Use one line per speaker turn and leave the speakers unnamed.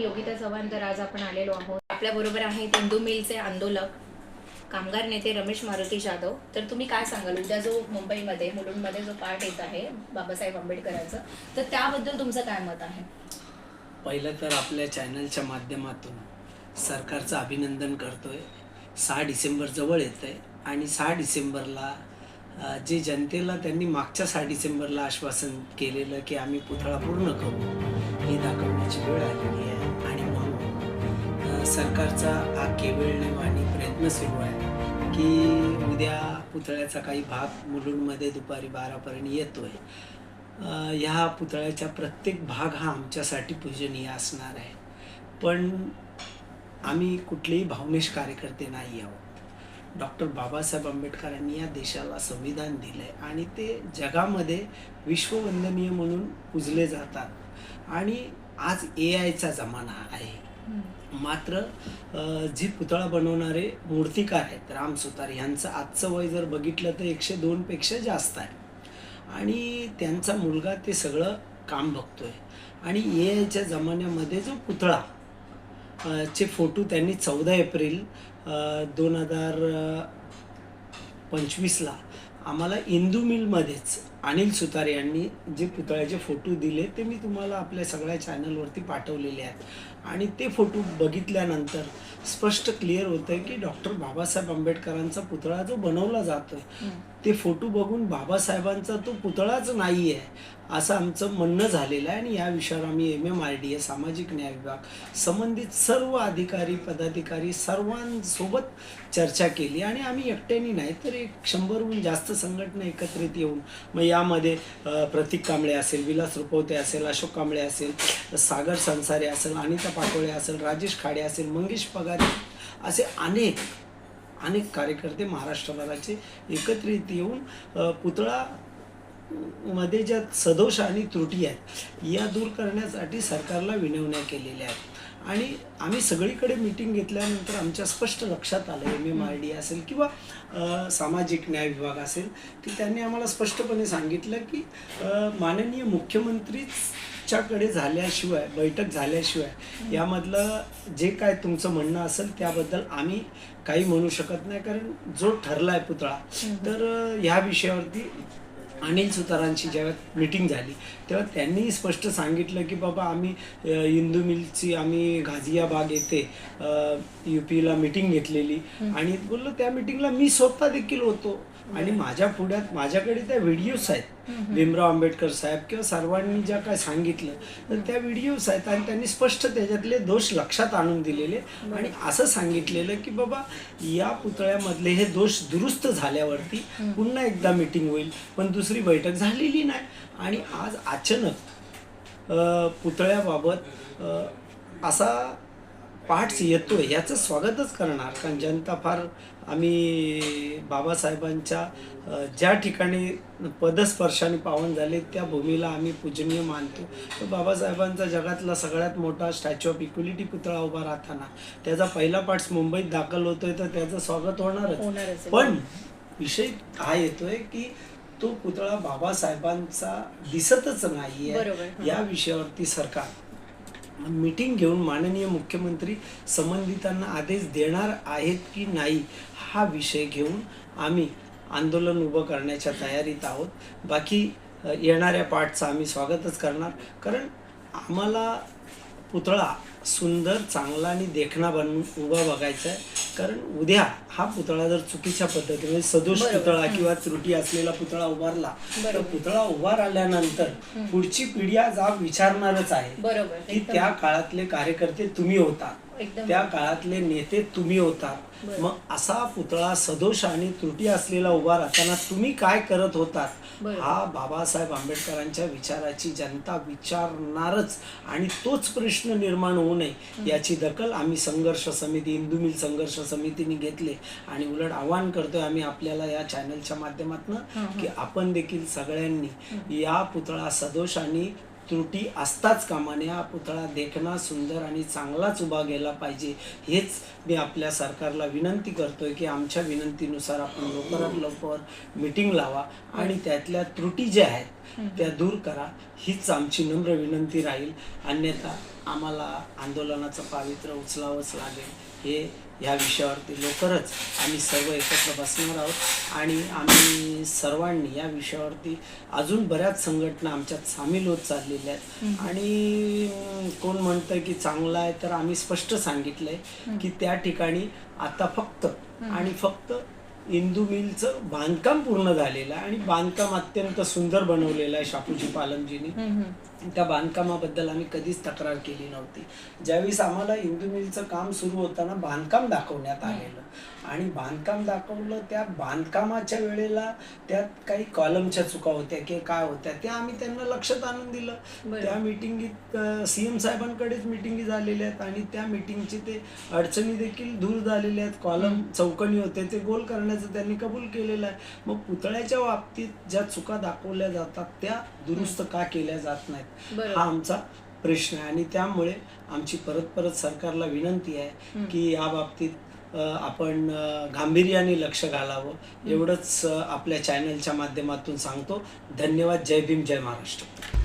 मी योगिता चव्हाण तर आज आपण आलेलो आहोत. आपल्या बरोबर आहेत इंदू मिलचे आंदोलक कामगार नेते रमेश मारुती जाधव. तर तुम्ही काय सांगाल? उद्या जो मुंबईमध्ये मुलुंडमध्ये जो पार्ट येत आहे बाबासाहेब आंबेडकरांचं तर त्याबद्दल तुमचं काय मत आहे?
पहिलं तर आपल्या चॅनलच्या माध्यमातून सरकारचं अभिनंदन करतोय. सहा डिसेंबर जवळ येत आहे आणि सहा डिसेंबरला जे जनतेला त्यांनी मागच्या सहा डिसेंबरला आश्वासन केलेलं की आम्ही पुतळा पूर्ण करू हे दाखवण्याची वेळ आलेली आहे. सरकारचा हा केविळणेवाणी प्रयत्न सुरू आहे की उद्या पुतळ्याचा काही भाग मुलुंडमध्ये दुपारी बारापर्यंत येतोय. आहे ह्या पुतळ्याचा प्रत्येक भाग हा आमच्यासाठी पूजनीय असणार आहे. पण आम्ही कुठलेही भावनेश कार्यकर्ते नाही आहोत. डॉक्टर बाबासाहेब आंबेडकरांनी या देशाला संविधान दिलं आहे आणि ते जगामध्ये विश्ववंदनीय म्हणून पूजले जातात. आणि आज ए आयचा जमाना आहे. मात्र जी पुतळा बनवणारे मूर्तिकार आहेत राम सुतार यांचं आजचं वय जर बघितलं तर एकशे दोनपेक्षा जास्त आहे. आणि त्यांचा मुलगा ते सगळं काम बघतोय. आणि ए आयच्या जमान्यामध्ये जो पुतळा चे फोटो त्यांनी चौदा एप्रिल दोन हजार पंचवीसला आम्हाला इंदू मिलमध्येच अनिल सुतार यांनी जे पुतळ्याचे फोटो दिले ते मी तुम्हाला आपल्या सगळ्या चॅनलवरती पाठवलेले आहेत. आणि ते फोटो बघितल्यानंतर स्पष्ट क्लिअर होतं की डॉक्टर बाबासाहेब आंबेडकरांचा पुतळा जो बनवला जातोय ते फोटो बघून बाबासाहेबांचा तो पुतळाच नाही आहे असं आमचं म्हणणं झालेलं आहे. आणि या विषयावर आम्ही M M R D A सामाजिक न्याय विभाग संबंधित सर्व अधिकारी पदाधिकारी सर्वांसोबत चर्चा केली. आणि आम्ही एकट्याने नाही तर एक शंभरहून जास्त संघटना एकत्रित येऊन मग यामध्ये प्रतीक कांबळे असेल विलास रुपवते असेल अशोक कांबळे असेल सागर संसारे असेल अनिता पाटोळे असेल राजेश खाडे असेल मंगेश पगारे असे अनेक अनेक कार्यकर्ते महाराष्ट्रभराचे एकत्रित येऊन पुतळा मध्ये ज्या सदोष आणि त्रुटी आहेत या दूर करण्यासाठी सरकारला विनवण्या केलेल्या आहेत. आणि आम्ही सगळीकडे मिटिंग घेतल्यानंतर आमच्या स्पष्ट लक्षात आलं एम एम आर डी असेल किंवा सामाजिक न्याय विभाग असेल की त्यांनी आम्हाला स्पष्टपणे सांगितलं की माननीय मुख्यमंत्रीच्याकडे झाल्याशिवाय बैठक झाल्याशिवाय यामधलं जे काय तुमचं म्हणणं असेल त्याबद्दल आम्ही काही म्हणू शकत नाही कारण जो ठरला आहे पुतळा तर ह्या विषयावरती अनिल सुतारांची जेव्हा मीटिंग झाली तेव्हा त्यांनी स्पष्ट सांगितलं की बाबा आम्ही इंदू मिलची आम्ही गाझियाबाग येथे यू पीला मीटिंग घेतलेली. आणि बोललो त्या मीटिंगला मी स्वतः देखील होतो. आणि माझ्या पुढ्यात माझ्याकडे त्या व्हिडिओज आहेत. भीमराव आंबेडकर साहेब किंवा सर्वांनी ज्या काय सांगितलं तर त्या व्हिडिओज आहेत आणि त्यांनी स्पष्ट त्याच्यातले दोष लक्षात आणून दिलेले. आणि असं सांगितलेलं की बाबा या पुतळ्यामधले हे दोष दुरुस्त झाल्यावरती पुन्हा एकदा मीटिंग होईल पण दुसरी बैठक झालेली नाही. आणि आज अचानक पुतळ्याबाबत असा पार्ट्स येतोय याचं स्वागतच करणार कारण जनता फार आम्ही बाबासाहेबांच्या ज्या ठिकाणी पदस्पर्शाने पावन झाले त्या भूमीला आम्ही पूजनीय मानतो तर बाबासाहेबांचा जगातला सगळ्यात मोठा स्टॅच्यू ऑफ इक्वलिटी पुतळा उभा राहताना त्याचा पहिला पार्ट्स मुंबईत दाखल होतोय तर त्याचं स्वागत होणारच
आहे.
पण विषय हा येतोय की तो पुतळा बाबासाहेबांचा दिसतच नाहीये. या विषयावरती सरकार मीटिंग घेऊन माननीय मुख्यमंत्री संबंधितांना आदेश देणार आहेत की नाही हा विषय घेऊन आम्ही आंदोलन उभं करण्याच्या तयारीत आहोत. बाकी येणाऱ्या पाठचं आम्ही स्वागतच करणार. कारण आम्हाला पुतळा सुंदर चांगला आणि देखणा बनवून उभा बघायचा आहे कारण उद्या हा पुतळा जर चुकीच्या पद्धतीने सदोष. पुतळा किंवा त्रुटी असलेला पुतळा उभारला तर. पुतळा उभा राहिल्यानंतर पुढची पिढी आज विचारणारच आहे की त्या काळातले कार्यकर्ते तुम्ही होता.
एकदम.
त्या काळातले नेते तुम्ही होता. मग असा पुतळा सदोष आणि त्रुटी असलेला उभा राहताना तुम्ही काय करत होतात. हा बाबासाहेब आंबेडकरांच्या विचाराची जनता विचारणारच आणि तोच प्रश्न निर्माण होऊ नये याची दखल आम्ही संघर्ष समिती हिंदू मिल संघर्ष समितीने घेतले आणि उलट आवाहन करतोय आम्ही आपल्याला या चॅनलच्या माध्यमातून की आपण देखील सगळ्यांनी या पुतळा सदोष आणि त्रुटी असताच कामाने हा पुतळा देखणा सुंदर आणि चांगलाच उभा गेला पाहिजे हेच मी आपल्या सरकारला विनंती करतोय की आमच्या विनंतीनुसार आपण लवकरात लवकर मिटिंग लावा आणि त्यातल्या त्रुटी ज्या आहेत त्या दूर करा. हीच आमची नम्र विनंती राहील. अन्यथा आम्हाला आंदोलनाचं पावित्र्य उचलावंच लागेल. हे ह्या विषयावरती लवकरच आम्ही सर्व एकत्र बसणार आहोत. आणि आम्ही सर्वांनी या विषयावरती अजून बऱ्याच संघटना आमच्यात सामील होत चाललेल्या आहेत. आणि कोण म्हणतं की चांगलं आहे तर आम्ही स्पष्ट सांगितलंय की त्या ठिकाणी आता फक्त आणि फक्त इंदू मिलचं बांधकाम पूर्ण झालेलं आहे आणि बांधकाम अत्यंत सुंदर बनवलेलं आहे शापूजी पालमजीनी. त्या बांधकामाबद्दल आम्ही कधीच तक्रार केली नव्हती. ज्यावेळेस आम्हाला इंदू मिलचं काम सुरू होताना बांधकाम दाखवण्यात आलेलं. आणि बांधकाम दाखवलं त्या बांधकामाच्या वेळेला त्यात काही कॉलमच्या चुका होत्या की काय होत्या त्या आम्ही त्यांना लक्षात आणून दिलं. त्या मिटिंगीत सीएम साहेबांकडेच मिटिंगी झालेल्या आहेत आणि त्या मिटिंगचे ते अडचणी देखील दूर झालेल्या आहेत. कॉलम चौकणी होते ते गोल करण्याचं त्यांनी कबूल केलेलं आहे. मग पुतळ्याच्या बाबतीत ज्या चुका दाखवल्या जातात त्या दुरुस्त का केल्या जात नाहीत. हा आमचा प्रश्न आहे. आणि त्यामुळे आमची परत परत सरकारला विनंती आहे की या बाबतीत आपण गांभीर्याने लक्ष घालावं. एवढंच आपल्या चॅनलच्या माध्यमातून सांगतो. धन्यवाद. जय भीम. जय महाराष्ट्र.